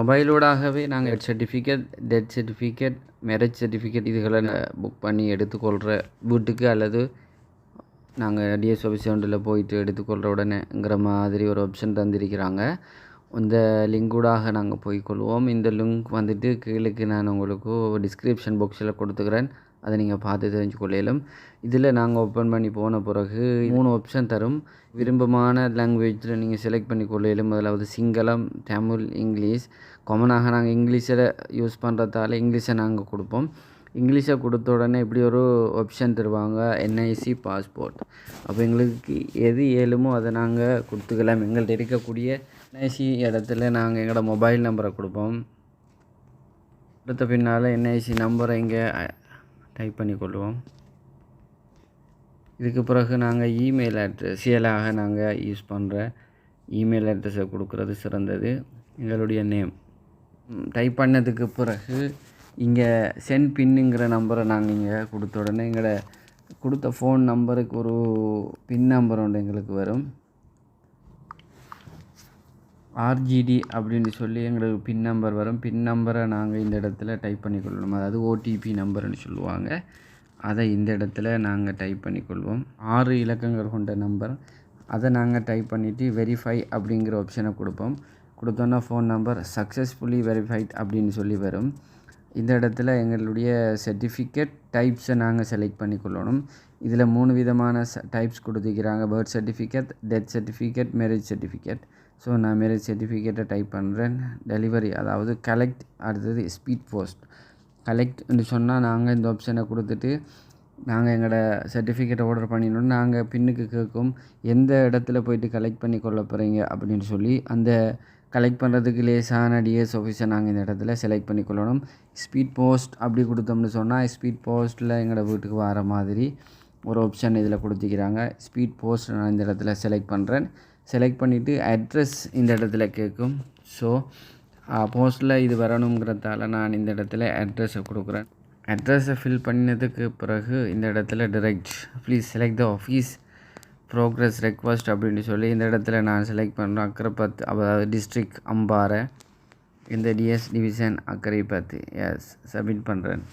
மொபைலூடாகவே நாங்கள் certificate death certificate marriage certificate இதுகளை book பண்ணி எடுத்துக்கொள்கிற வீட்டுக்கு அல்லது நாங்கள் டிஎஸ் ஆஃபீஸ் ஒன்றில் போயிட்டு எடுத்துக்கொள்கிற உடனேங்கிற மாதிரி ஒரு ஆப்ஷன் தந்திருக்கிறாங்க. இந்த லிங்கூடாக நாங்கள் போய்க்கொள்வோம். இந்த லிங்க் வந்துட்டு கீழே நான் உங்களுக்கு டிஸ்கிரிப்ஷன் பாக்ஸில் கொடுத்துக்கிறேன். அதை நீங்கள் பார்த்து தெரிஞ்சுக்கொள்ளையிலும் இதில் நாங்கள் ஓப்பன் பண்ணி போன பிறகு மூணு ஆப்ஷன் தரும். விருப்பமான லாங்குவேஜில் நீங்கள் செலக்ட் பண்ணி கொள்ளையிலும் முதலாவது சிங்களம் தமிழ் இங்கிலீஷ். காமனாக நாங்கள் இங்கிலீஷில் யூஸ் பண்ணுறதால இங்கிலீஷை நாங்கள் கொடுப்போம். இங்கிலீஷை கொடுத்த உடனே இப்படி ஒரு ஆப்ஷன் தருவாங்க. என்ஐசி பாஸ்போர்ட் அப்போ எங்களுக்கு எது ஏழுமோ அதை நாங்கள் கொடுத்துக்கலாம். எங்கள்கிட்ட இருக்கக்கூடிய என்ஐசி இடத்துல நாங்கள் எங்களோட மொபைல் நம்பரை கொடுப்போம். கொடுத்த பின்னால் என்ஐசி நம்பரை இங்கே டைப் பண்ணி கொள்வோம் இதுக்கு பிறகு நாங்கள் இமெயில் அட்ரஸ் சிஎலாக நாங்கள் யூஸ் பண்ணுற இமெயில் அட்ரஸை கொடுக்குறது சிறந்தது. எங்களுடைய நேம் டைப் பண்ணதுக்கு பிறகு இங்கே சென்ட் பின்னுங்கிற நம்பரை நாங்கள் இங்கே கொடுத்த உடனே எங்களோட கொடுத்த ஃபோன் நம்பருக்கு ஒரு பின் நம்பர் ஒன்று எங்களுக்கு வரும். ஆர்ஜிடி அப்படின்னு சொல்லி எங்களுக்கு பின் நம்பர் வரும். பின் நம்பரை நாங்கள் இந்த இடத்துல டைப் பண்ணிக்கொள்ளணும் அதாவது ஓடிபி நம்பர்னு சொல்லுவாங்க. அதை இந்த இடத்துல நாங்கள் டைப் பண்ணிக்கொள்வோம். ஆறு இலக்கங்கள் கொண்ட நம்பர் அதை நாங்கள் டைப் பண்ணிவிட்டு வெரிஃபை அப்படிங்கிற ஆப்ஷனை கொடுப்போம். கொடுத்தோன்னா ஃபோன் நம்பர் சக்ஸஸ்ஃபுல்லி வெரிஃபைட் அப்படின்னு சொல்லி வரும். இந்த இடத்துல எங்களுடைய சர்டிஃபிகேட் டைப்ஸை நாங்கள் செலக்ட் பண்ணிக்கொள்ளணும். இதில் மூணு விதமான டைப்ஸ் கொடுத்துக்கிறாங்க birth certificate death certificate marriage certificate so நான் மேரேஜ் சர்டிஃபிகேட்டை டைப் பண்ணுறேன் டெலிவரி அதாவது கலெக்ட் அடுத்தது ஸ்பீட் போஸ்ட் கலெக்ட்னு சொன்னால் நாங்கள் இந்த ஆப்ஷனை கொடுத்துட்டு நாங்கள் எங்களோட சர்டிஃபிகேட்டை ஆர்டர் பண்ணிடணும். நாங்கள் பின்னுக்கு கேட்கும் எந்த இடத்துல போயிட்டு கலெக்ட் பண்ணி கொள்ள போகிறீங்க அப்படின்னு சொல்லி அந்த கலெக்ட் பண்ணுறதுக்கு லேசான டிஎஸ் ஆஃபீஸை நாங்கள் இந்த இடத்துல செலக்ட் பண்ணிக்கொள்ளணும் ஸ்பீட் போஸ்ட் அப்படி கொடுத்தோம்னு சொன்னால் ஸ்பீட் போஸ்ட்டில் எங்களோட வீட்டுக்கு வர மாதிரி ஒரு ஆப்ஷன் இதில் கொடுத்துக்கிறாங்க. ஸ்பீட் போஸ்ட் நான் இந்த இடத்துல செலக்ட் பண்ணுறேன் செலக்ட் பண்ணிவிட்டு அட்ரஸ் இந்த இடத்துல கேட்கும் ஸோ போஸ்ட்டில் uh, இது வரணுங்கிறதால நான் இந்த இடத்துல அட்ரஸை கொடுக்குறேன். அட்ரஸை ஃபில் பண்ணினதுக்கு பிறகு இந்த இடத்துல direct please select the office progress request அப்படின்னு சொல்லி இந்த இடத்துல நான் செலக்ட் பண்ணுறேன் அக்கரைப்பத்து அதாவது டிஸ்ட்ரிக் அம்பாறை இந்த D S division Akkaraipattu yes submit பண்ணுறேன்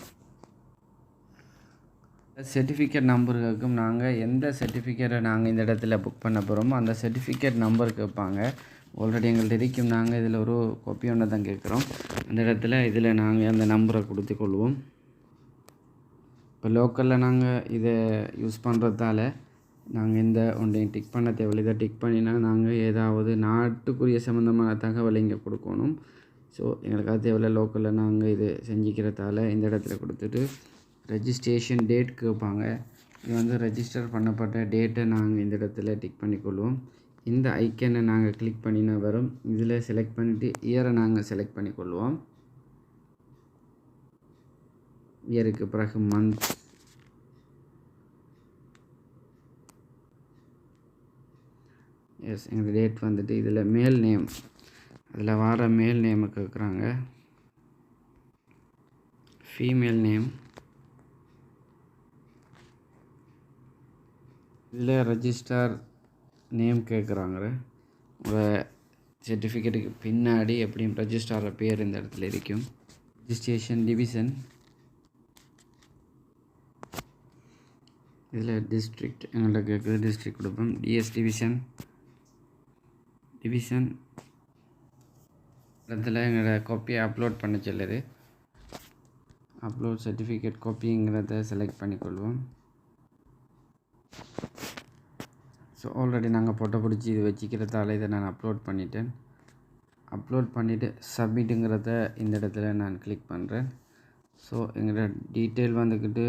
சர்டிஃபிகேட் நம்பருக்கும் நாங்கள் எந்த சர்டிஃபிகேட்டை நாங்கள் இந்த இடத்துல புக் பண்ண போகிறோமோ அந்த சர்டிஃபிகேட் நம்பர் கேட்பாங்க ஆல்ரெடி எங்கள்கிட்ட இருக்கும். நாங்கள் இதில் ஒரு காப்பி ஒன்று தான் கேட்குறோம் அந்த இடத்துல இதில் நாங்கள் அந்த நம்பரை கொடுத்து கொள்வோம். இப்போ லோக்கலில் நாங்கள் இதை யூஸ் பண்ணுறதால நாங்கள் இந்த ஒன்றையும் டிக் பண்ண தேவையில்லை. இதை டிக் பண்ணினா நாங்கள் ஏதாவது நாட்டுக்குரிய சம்மந்தமான தகவலை இங்கே கொடுக்கணும். ஸோ எங்களுக்கு அது தேவையில்ல லோக்கலில் நாங்கள் இது செஞ்சுக்கிறதால இந்த இடத்துல கொடுத்துட்டு ரெஜிஸ்ட்ரேஷன் டேட் கேட்பாங்க. இது வந்து ரெஜிஸ்டர் பண்ணப்பட்ட டேட்டை நாங்கள் இந்த இடத்துல டிக் பண்ணிக்கொள்வோம். இந்த ஐக்கனை நாங்கள் கிளிக் பண்ணினா வரும். இதில் செலக்ட் பண்ணிவிட்டு இயரை நாங்கள் செலக்ட் பண்ணிக்கொள்வோம். இயருக்கு பிறகு மந்த் எஸ் எங்கள் டேட் வந்துட்டு இதில் மேல் நேம் அதில் வர மேல் நேமை கேட்குறாங்க ஃபீமேல் நேம் இல்லை ரெஜிஸ்டர் நேம் கேட்குறாங்க உங்கள் சர்டிஃபிகேட்டுக்கு பின்னாடி எப்படியும் ரெஜிஸ்டாரில் பேர் இந்த இடத்துல இருக்கும். ரெஜிஸ்ட்ரேஷன் டிவிஷன் இதில் டிஸ்ட்ரிக்ட் எங்கள்கிட்ட கேட்குது டிஸ்ட்ரிக்ட் கொடுப்போம். டிஎஸ் டிவிஷன் டிவிஷன் இடத்துல எங்களோட காப்பியை அப்லோட் பண்ண சொல்லுது. அப்லோட் சர்டிஃபிகேட் காப்பிங்கிறத செலக்ட் பண்ணிக்கொள்வோம். ஸோ ஆல்ரெடி நாங்கள் ஃபோட்டோ பிடிச்சி இது வச்சுக்கிறதால இதை நான் அப்லோட் பண்ணிட்டேன். அப்லோட் பண்ணிவிட்டு சப்மிட்டுங்கிறத இந்த இடத்துல நான் கிளிக் பண்ணுறேன் ஸோ எங்களோட டீட்டெயில் வந்துக்கிட்டு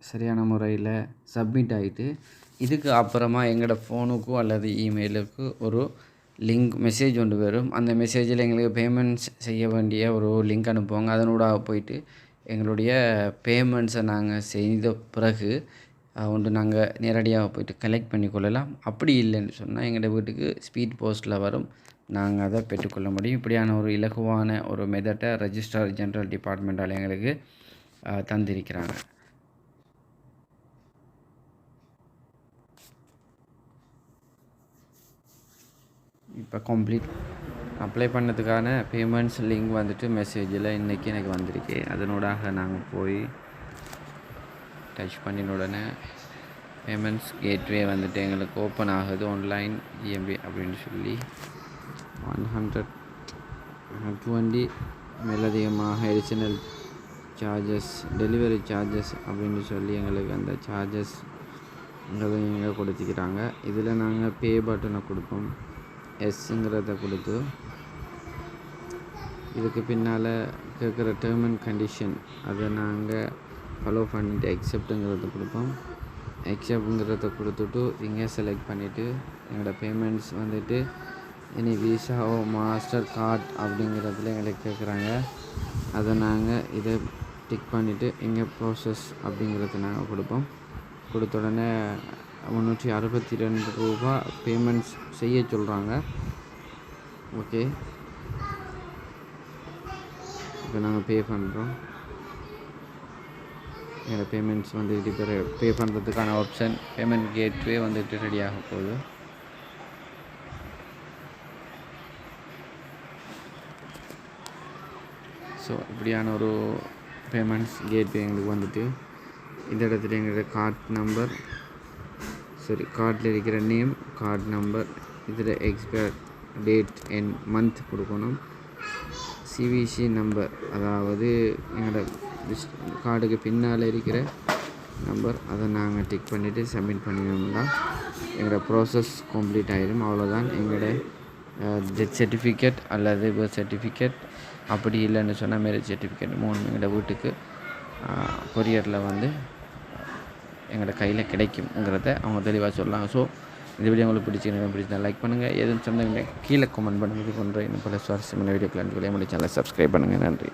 சரியான முறையில் சப்மிட் ஆகிட்டு இதுக்கு அப்புறமா எங்களோட ஃபோனுக்கோ அல்லது இமெயிலுக்கு ஒரு லிங்க் மெசேஜ் ஒன்று வரும். அந்த மெசேஜில் எங்களுக்கு பேமெண்ட்ஸ் செய்ய வேண்டிய ஒரு லிங்க் அனுப்புவாங்க. அதனூடாக போயிட்டு எங்களுடைய பேமெண்ட்ஸை நாங்கள் செய்த பிறகு ஒன்று நாங்கள் நேரடியாக போய்ட்டு கலெக்ட் பண்ணி கொள்ளலாம். அப்படி இல்லைன்னு சொன்னால் எங்களோட வீட்டுக்கு ஸ்பீட் போஸ்ட்டில் வரும். நாங்கள் அதை பெற்றுக்கொள்ள முடியும். இப்படியான ஒரு இலகுவான ஒரு மெதட்டை ரெஜிஸ்ட்ரார் ஜென்ரல் டிபார்ட்மெண்ட்டால் எங்களுக்கு தந்திருக்கிறாங்க. இப்போ கம்ப்ளீட் அப்ளை பண்ணதுக்கான பேமெண்ட்ஸ் லிங்க் வந்துட்டு மெசேஜில் இன்றைக்கி எனக்கு வந்திருக்கு. அதனூடாக நாங்கள் போய் டச் பண்ணின உடனே பேமெண்ட்ஸ் கேட்வே வந்துட்டு எங்களுக்கு ஓப்பன் ஆகுது ஆன்லைன் இஎம்பி அப்படின்னு சொல்லி. ஒன் ஹண்ட்ரட் டுவெண்ட்டி மேலதிகமாக எடிஷனல் சார்ஜஸ் டெலிவரி சார்ஜஸ் அப்படின்னு சொல்லி எங்களுக்கு அந்த சார்ஜஸ் எங்கே கொடுத்துக்கிறாங்க. இதில் நாங்கள் பே பட்டனை கொடுப்போம். எஸ்ங்கிறத கொடுத்து. இதுக்கு பின்னால் கேட்குற டேர்ம் அண்ட் கண்டிஷன் அதை நாங்கள் ஃபாலோ பண்ணிவிட்டு எக்ஸப்ட்டுங்கிறத கொடுப்போம். அக்செப்ட்ங்கிறத கொடுத்துட்டு இங்கே செலக்ட் பண்ணிவிட்டு எங்களோட பேமெண்ட்ஸ் வந்துட்டு இனி விசாவோ மாஸ்டர் கார்ட் அப்படிங்கிறதுல எங்களுக்கு கேட்குறாங்க அதை நாங்கள் இதை டிக் பண்ணிவிட்டு இங்கே ப்ராசஸ் அப்படிங்கிறத நாங்கள் கொடுப்போம். கொடுத்த உடனே முந்நூற்றி அறுபத்தி ரெண்டு ரூபா பேமெண்ட்ஸ் செய்ய சொல்கிறாங்க ஓகே இப்போ நாங்கள் பே பண்ணுறோம் என்னோட பேமெண்ட்ஸ் வந்துட்டு இப்போ பே பண்ணுறதுக்கான ஆப்ஷன் பேமெண்ட் கேட்வே வந்துட்டு ரெடி ஆக போகுது. ஸோ இப்படியான ஒரு பேமெண்ட்ஸ் கேட்வே எங்களுக்கு வந்துட்டு இந்த இடத்துல எங்களோட கார்ட் நம்பர் சரி கார்டில் இருக்கிற நேம் கார்டு நம்பர் இதில் எக்ஸ்பயர் டேட் அண்ட் மந்த் கொடுக்கணும். சிவிசி நம்பர் அதாவது எங்களோட கார்டுக்கு பின்னால் இருக்கிற நம்பர் அதை நாங்கள் டிக் பண்ணிவிட்டு சப்மிட் பண்ணினோம்னா எங்களோட ப்ராசஸ் கம்ப்ளீட் ஆகிடும் அவ்வளோதான் எங்களோட டெத் சர்டிஃபிகேட் அல்லது பர்த் சர்டிஃபிகேட் அப்படி இல்லைன்னு சொன்னால் மேரேஜ் சர்டிஃபிகேட் மூணு எங்களோட வீட்டுக்கு கொரியரில் வந்து எங்களோட கையில் கிடைக்குங்கிறத அவங்க தெளிவாக சொல்லலாம் ஸோ இந்த வீடியோ உங்களுக்கு பிடிச்சிருந்தா பிடிச்சா லைக் பண்ணுங்கள் எதுவும் சொந்தங்களை கீழே கமெண்ட் பண்ணுங்கள் இது போன்ற இன்னும் பல சுவாரஸ்யமான வீடியோக்கள் என்னுடைய சேனலை சப்ஸ்கிரைப் பண்ணுங்கள் நன்றி.